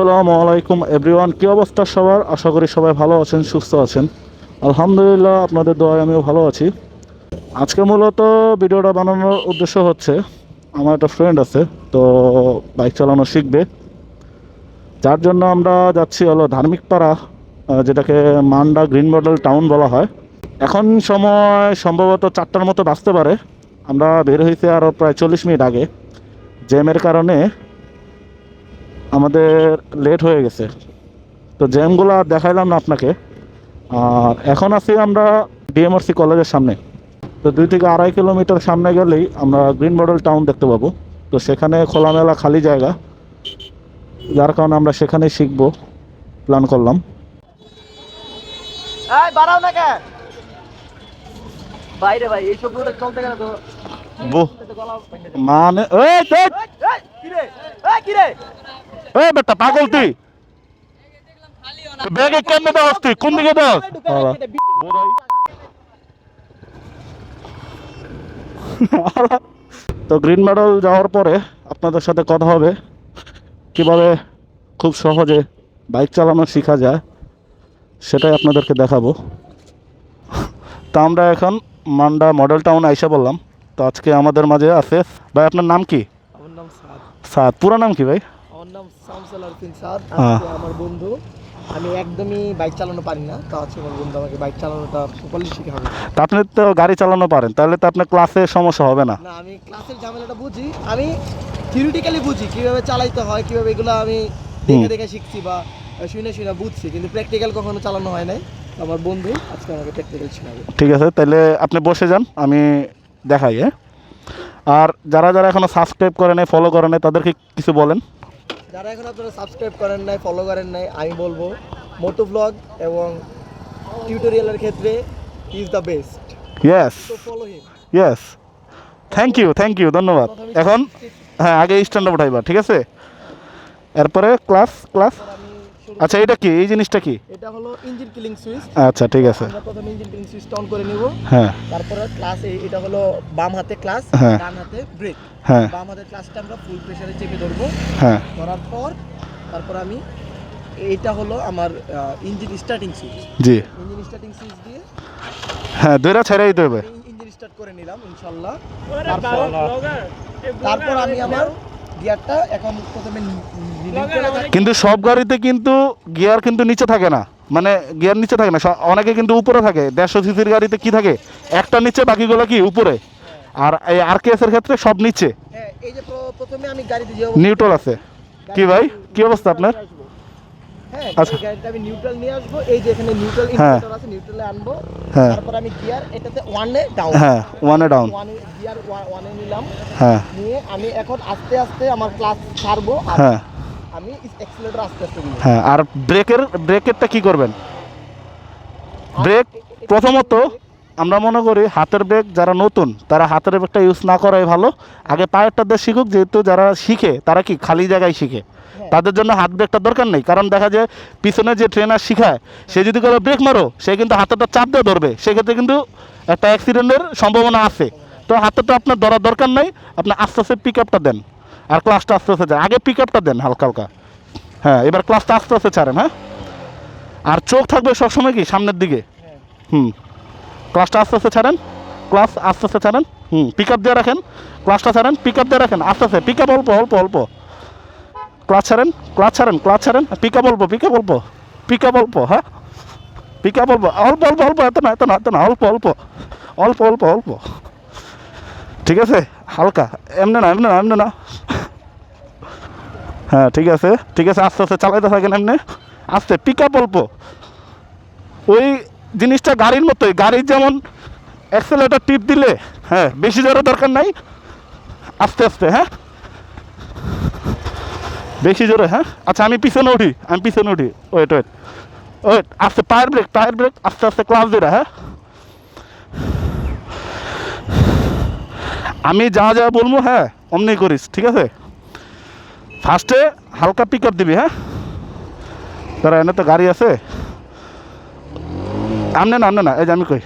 আসসালামু আলাইকুম এভরিওয়ান কী অবস্থা সবার? আশা করি সবাই ভালো আছেন, সুস্থ আছেন। আলহামদুলিল্লাহ, আপনাদের দোয়ায় আমিও ভালো আছি। আজকে মূলত ভিডিওটা বানানোর উদ্দেশ্য হচ্ছে, আমার একটা ফ্রেন্ড আছে, তো বাইক চালানো শিখবে। যার জন্য আমরা যাচ্ছি হলো ধার্মিক পাড়া যেটাকে মান্ডা গ্রিন মডেল টাউন বলা হয়। এখন সময় সম্ভবত চারটার মতো বাঁচতে পারে। আমরা বের হয়েছি আরও প্রায় চল্লিশ মিনিট আগে। জ্যামের কারণে আমাদের লেট হয়ে গেছে। তো জ্যামগুলো আর দেখাইলাম না আপনাকে। আর এখন আছি আমরা ডিএমআরসি কলেজের সামনে। তো দুই থেকে আড়াই কিলোমিটার সামনে গেলেই আমরা গ্রিন মডেল টাউন দেখতে পাবো। তো সেখানে খোলামেলা খালি জায়গা। যার কারণে আমরা সেখানে শিখব। প্ল্যান করলাম। মানে এই বেটা পাগল তুই। ব্যাগে কেমনে দাও তুই? কোন দিকে বিচি- তো গ্রিন মেডল যাওয়ার পরে আপনাদের সাথে কথা হবে। কীভাবে খুব সহজে বাইক চালানো শেখা যায় সেটাই আপনাদেরকে দেখাবো। তো আমরা এখন মান্ডা মডেল টাউন আইসা বললাম। তো আজকে আমাদের মাঝে আছে ভাই আপনার নাম কি? সাদ। পুরো নাম কি ভাই? শামসুল আরফিন সাদ। আমার বন্ধু। আমি একদমই বাইক চালানো পারি না তো আছে আমার বন্ধু আমাকে বাইক চালানোটা প্রপারলি শিখাবে তা আপনি তো গাড়ি চালানো পারেন তাহলে তো আপনার ক্লাসে সমস্যা হবে না। না আমি ক্লাসের ঝামেলাটা বুঝি। আমি থিওরিটিক্যালি বুঝি কীভাবে চালাইতে হয় কীভাবে এগুলো আমি দেখে দেখে শিখছি বা শুনে শুনে বুঝছি কিন্তু প্র্যাকটিক্যাল কখনো চালানো হয় নাই। আমার বন্ধু আজকে আমাকে প্র্যাকটিক্যাল শেখাবে। ঠিক আছে তাহলে আপনি বসে যান আমি দেখাই হ্যাঁ? আর যারা যারা এখনও সাবস্ক্রাইব করে নাই ফলো করে নাই তাদেরকে কিছু বলেন। যারা এখন আপনারা সাবস্ক্রাইব করেন নাই ফলো করেন নাই আমি বলব মোটো ব্লগ এবং টিউটোরিয়ালের ক্ষেত্রে is the best yes follow him yes thank you thank you ধন্যবাদ। এখন হ্যাঁ আগে স্ট্যান্ড আপ উঠাইবা ঠিক আছে? এরপরে ক্লাস ক্লাস আচ্ছা এটা কি? এই জিনিসটা কি? এটা হলো ইঞ্জিন কিলিং সুইচ। আচ্ছা ঠিক আছে। আমরা প্রথমে ইঞ্জিন কিলিং সুইচ অন করে নিব। হ্যাঁ। তারপরে ক্লাস এটা হলো বাম হাতে ক্লাস হ্যাঁ। ডান হাতে ব্রেক হ্যাঁ। বাম হাতের ক্লাসটা আমরা ফুল প্রেসারে চেপে ধরবো। হ্যাঁ। ধরার পর তারপর আমি এইটা হলো আমার ইঞ্জিন স্টার্টিং সুইচ জি। ইঞ্জিন স্টার্টিং সুইচ দিয়ে হ্যাঁ দুইটা ছেড়ে দিতে হবে ইঞ্জিন স্টার্ট করে নিলাম ইনশাল্লাহ। তারপর তারপর আমি আমার গিয়ারটা এখন প্রথমে। কিন্তু সব গাড়িতে কিন্তু গিয়ার কিন্তু নিচে থাকে না। মানে গিয়ার নিচে থাকে না। অনেকে কিন্তু উপরে থাকে। দেড়শো সিসির গাড়িতে কি থাকে? একটা নিচে বাকিগুলো কি উপরে? আর এই আর এর ক্ষেত্রে সব নিচে। হ্যাঁ নিউট্রাল আছে। কি ভাই? কি অবস্থা আপনার? হ্যাঁ আচ্ছা। এই গাড়িটা আমি নিউট্রাল নিয়ে আসব এই যে এখানে নিউট্রাল হ্যাঁ। ইন্ডিকেটর আছে নিউট্রালে আনব হ্যাঁ তারপর আমি গিয়ার এটাতে ওয়ানে ডাউন হ্যাঁ ওয়ানে ডাউন ওয়ানে গিয়ার ওয়ানে নিলাম হ্যাঁ নিয়ে আমি এখন আস্তে আস্তে আমার ক্লাস ছাড়বো হ্যাঁ আমি এক্সেলেটর আস্তে আস্তে দিব হ্যাঁ আর ব্রেকের ব্রেকেরটা কি করবেন ব্রেক প্রথমত আমরা মনে করি হাতের ব্রেক যারা নতুন তারা হাতের ব্রেকটা ইউজ না করাই ভালো আগে পায়েরটা দিয়ে শিখুক যেহেতু যারা শিখে তারা কি খালি জায়গায় শিখে তাদের জন্য হাত ব্রেকটা দরকার নেই। কারণ দেখা যায় পিছনে যে ট্রেনার শিখায় সে যদি করে ব্রেক মারো সে কিন্তু হাতেরটা চাপ দিয়ে ধরবে। সেক্ষেত্রে কিন্তু একটা অ্যাক্সিডেন্টের সম্ভাবনা আছে। তো হাতেরটা আপনার ধরার দরকার নেই। আপনি আস্তে আস্তে পিক আপটা দেন। আর ক্লাসটা আস্তে আস্তে আগে পিক আপটা দেন হালকা হালকা। হ্যাঁ এবার ক্লাসটা আস্তে আস্তে ছাড়েন হ্যাঁ? আর চোখ থাকবে সবসময় কি? সামনের দিকে। হুম। ক্লাসটা আস্তে আস্তে ছাড়েন। ক্লাস আস্তে আস্তে ছাড়েন। হুম পিক আপ দিয়ে রাখেন। ক্লাসটা ছাড়েন। পিক আপ দিয়ে রাখেন। আস্তে আস্তে। পিক আপ অল্প অল্প অল্প। ক্লাস ছাড়েন ক্লাচ ছাড়েন ক্লাস ছাড়েন পিক অল্প পিক অল্প পিক অল্প হ্যাঁ? পিক অল্প অল্প অল্প অল্প, এত না এত না এত না, অল্প অল্প। অল্প অল্প অল্প। ঠিক আছে? হালকা। এমনি না এমনি না এমনি না। হ্যাঁ ঠিক আছে। ঠিক আছে, আস্তে আস্তে চালাইতে থাকেন এমনি। আস্তে, পিক আপ অল্প ওই জিনিসটা গাড়ির মতোই। গাড়ির যেমন অ্যাক্সেলেটার টিপ দিলে হ্যাঁ বেশি জোরে দরকার নাই। আস্তে আস্তে হ্যাঁ? বেশি জোরে হ্যাঁ? আচ্ছা আমি পিছনে উঠি, আমি পিছনে উঠি। ওয়েট ওয়েট ওয়েট আস্তে পায়ের ব্রেক পায়ের ব্রেক আস্তে আস্তে ক্লাস দিরা হ্যাঁ? আমি যা যা বলব হ্যাঁ অমনি করিস, ঠিক আছে? ফার্স্টে হালকা পিক আপ দিবি হ্যাঁ? তারা এনে তো গাড়ি আছে। আমনে না আমনে না, এই যে আমি কই।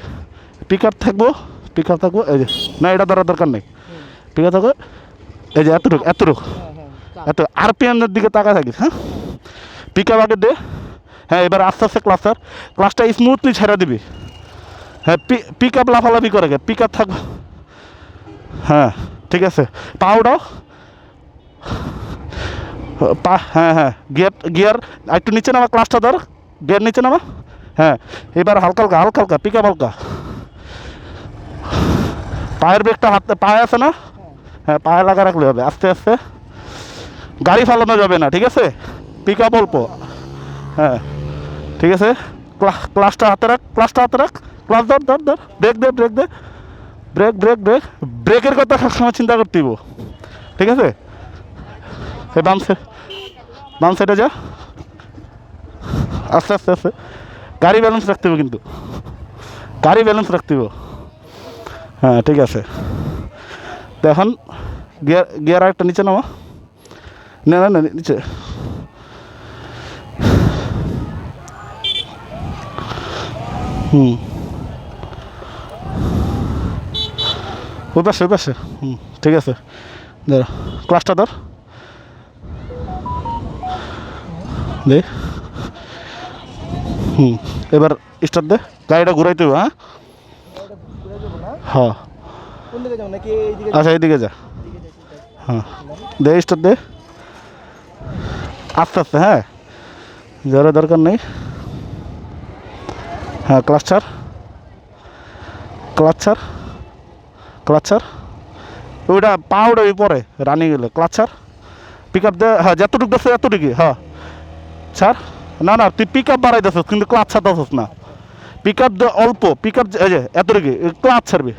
পিক আপ থাকব পিক আপ থাকব, এই যে। না, এটা ধরার দরকার নেই। পিক আপ থাকব, এই যে, এতটুকু এতটুকু। হ্যাঁ হ্যাঁ আরপিএমের দিকে তাকা থাকিস হ্যাঁ? পিক আপ আগে দে। হ্যাঁ এবার আস্তে আস্তে ক্লাসটার ক্লাসটা স্মুথলি ছেড়ে দিবি। হ্যাঁ পিক আপ লাফালাফি করে গে। পিক আপ থাক হ্যাঁ ঠিক আছে। পাউডাও পা হ্যাঁ হ্যাঁ গিয়ার গিয়ার একটু নিচে নামা ক্লাসটা ধর। গিয়ার নিচে নামা। হ্যাঁ এবার হালকা হালকা হালকা হালকা পিক আপ হালকা। পায়ের ব্রেকটা হাতে পায়ে আছে না? হ্যাঁ পায়ে লাগা রাখলে হবে। আস্তে আস্তে। গাড়ি ফালানো যাবে না, ঠিক আছে? পিক আপ অল্প। হ্যাঁ ঠিক আছে? ক্লা- ক্লাসটা হাতে রাখ ক্লাসটা হাতে রাখ। ক্লাস ধর ধর ধর। ব্রেক দে ব্রেক দে। ব্রেক ব্রেক ব্রেক ব্রেকের কথা সবসময় চিন্তা করতে হইব, ঠিক আছে? সে বাম সাইড বাম সাইডে যা। আস্তে আস্তে আস্তে। গাড়ি ব্যালেন্স রাখতে হবে কিন্তু। গাড়ি ব্যালেন্স রাখতে হ্যাঁ ঠিক আছে। এখন গিয়ার গিয়ার আরেকটা নিচে নামা। না না না নিচে। হুম। ওই পাশে ওই পাশে। হুম ঠিক আছে। ধর ক্লাসটা ধর। দে। হুম এবার স্টার্ট দে। গাড়িটা ঘুরাইতে হবে হ্যাঁ? হ্যাঁ। আচ্ছা এইদিকে যা। হ্যাঁ। দে স্টার্ট দে। আস্তে আস্তে হ্যাঁ। জোরে দরকার নেই। হ্যাঁ ক্লাচার ক্লাচার ক্লাচার ওইটা পা ওটা পরে রানিং গেলে। ক্লাচার পিক আপ হ্যাঁ যতটুকু দেখছ এতটুকু হ্যাঁ। ছাড় না না, তুই পিক আপ বাড়াই দিস কিন্তু ক্লাচ ছাড়তেছিস না। পিক আপ অল্প পিক আপ এই যে এতটুকু ক্লাচ ছাড়বি।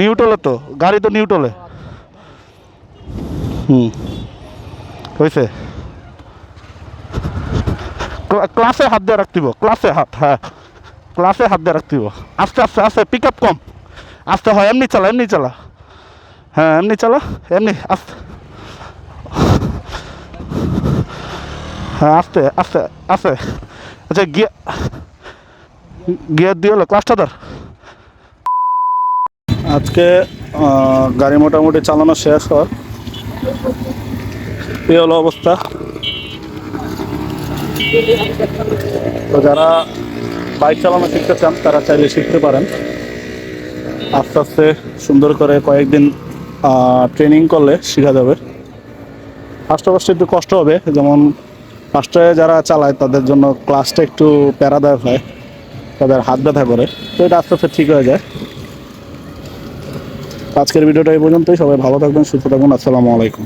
নিউট্রলে তো, গাড়ি তো নিউট্রলে হুম। হয়েছে ক্লাসে হাত দিয়ে রাখতিব ক্লাসে হাত হ্যাঁ। ক্লাসে হাত দিয়ে রাখতিব আস্তে আস্তে আস্তে পিক আপ কম। আস্তে, হয়, এমনি চালা এমনি চালা। হ্যাঁ এমনি চালা, এমনি, আস্তে। হ্যাঁ আস্তে আস্তে আস্তে। আচ্ছা গিয়ার গিয়ার দিয়ে হলো ক্লাসটা ধর। আজকে গাড়ি মোটামুটি চালানো শেষ হওয়ার। এই হলো অবস্থা। তো যারা বাইক চালানো শিখতে চান, তারা চাইলে শিখতে পারেন। আস্তে আস্তে সুন্দর করে কয়েকদিন ট্রেনিং করলে শেখা যাবে। ফার্স্টে ফার্স্টে একটু কষ্ট হবে। যেমন ফার্স্টে যারা চালায়, তাদের জন্য ক্লাসটা একটু প্যারাদায়ক হয়। তাদের হাত ব্যথা করে। তো এটা আস্তে আস্তে ঠিক হয়ে যায়। আজকের ভিডিওটা এই পর্যন্তই। সবাই ভালো থাকবেন, সুস্থ থাকবেন আসসালামু আলাইকুম।